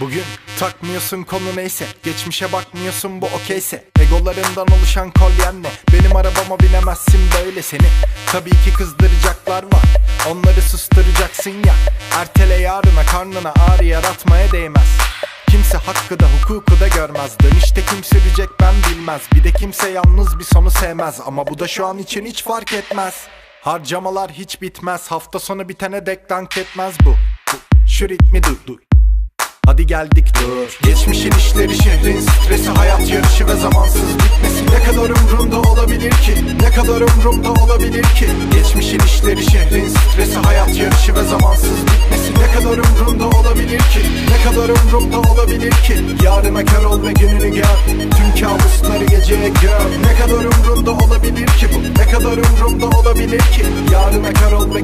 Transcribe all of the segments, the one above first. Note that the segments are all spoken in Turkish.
Bugün takmıyorsun konu neyse Geçmişe bakmıyorsun bu okeyse. Egolarından oluşan kolyenle Benim arabama binemezsin böyle seni. Tabii ki kızdıracaklar var Onları susturucaksın ya. Ertele yarına karnına ağrı yaratmaya değmez. Kimse hakkı da hukuku da görmez. Dönüşte kim sürecek ben bilmez. Bir de kimse yalnız bir sonu sevmez. Ama bu da şu an için hiç fark etmez. Harcamalar hiç bitmez. Hafta sonu bitene dek dank etmez bu. Şu ritmi duy duy Hadi geldik dur. Geçmişin işleri şehrin stresi Hayat yarışı ve zamansız bitmesi. Ne kadar umrumda olabilir ki? Ne kadar umrumda olabilir ki? Geçmişin işleri şehrin stresi Hayat yarışı ve zamansız bitmesi. Ne kadar umrumda olabilir ki? Ne kadar umrumda olabilir ki? Yarına kör ol ve gününü gör. Tüm kabusları geceye gör. Ne kadar umrumda olabilir ki bu? Ne kadar umrumda olabilir ki? Yarına kör ol ve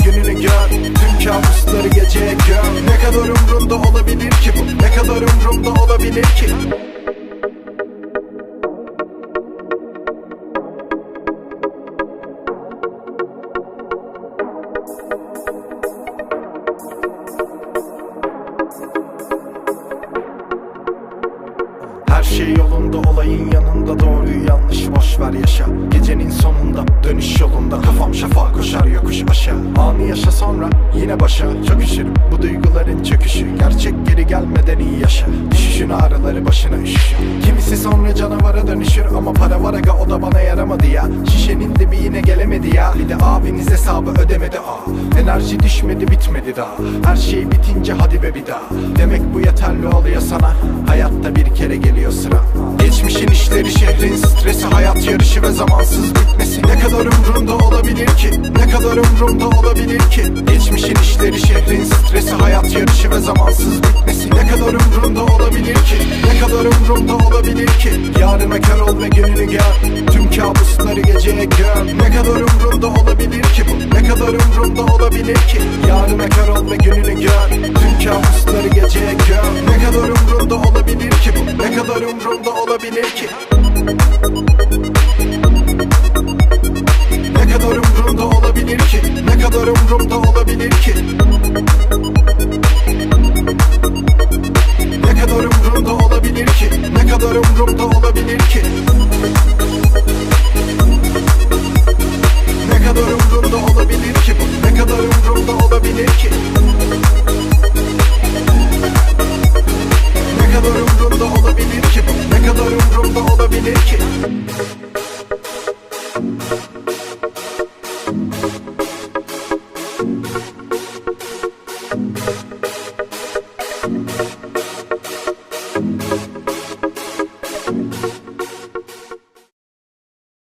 şey yolunda olayın yanında. Doğruyu yanlış boş ver yaşa. Gecenin sonunda dönüş yolunda. Kafam şafağa koşar yokuş aşağı Anı yaşa sonra yine başa. Çok üşürüm bu duyguların çöküşü. Gerçek geri gelmeden iyi yaşa. Düşüşün ağrıları başına üşüşür Kimisi sonra canavara dönüşür Ama para var aga o da bana yaramadı ya. Şişenin dibi yine gelemedi ya. Bir de abiniz hesabı ödemedi. Aa Enerji düşmedi bitmedi daha. Her şey bitince hadi be bir daha. Demek bu yeterli oluyor sana Kere geliyor sıra. Geçmişin işleri şehrin stresi Hayat yarışı ve zamansız bitmesi. Ne kadar umrumda olabilir ki? Ne kadar umrumda olabilir ki? Geçmişin işleri şehrin stresi Hayat yarışı ve zamansız bitmesi. Ne kadar umrumda olabilir ki? Ne kadar umrumda olabilir ki? Yarına kör ol ve gününü olabilir ki Yarına kör ol ve gününü gör. Tüm kabusları geceye gör. Ne kadar umrumda olabilir ki bu? Ne kadar umrumda olabilir ki? Ne kadar umrumda olabilir ki? Ne kadar umrumda Müzik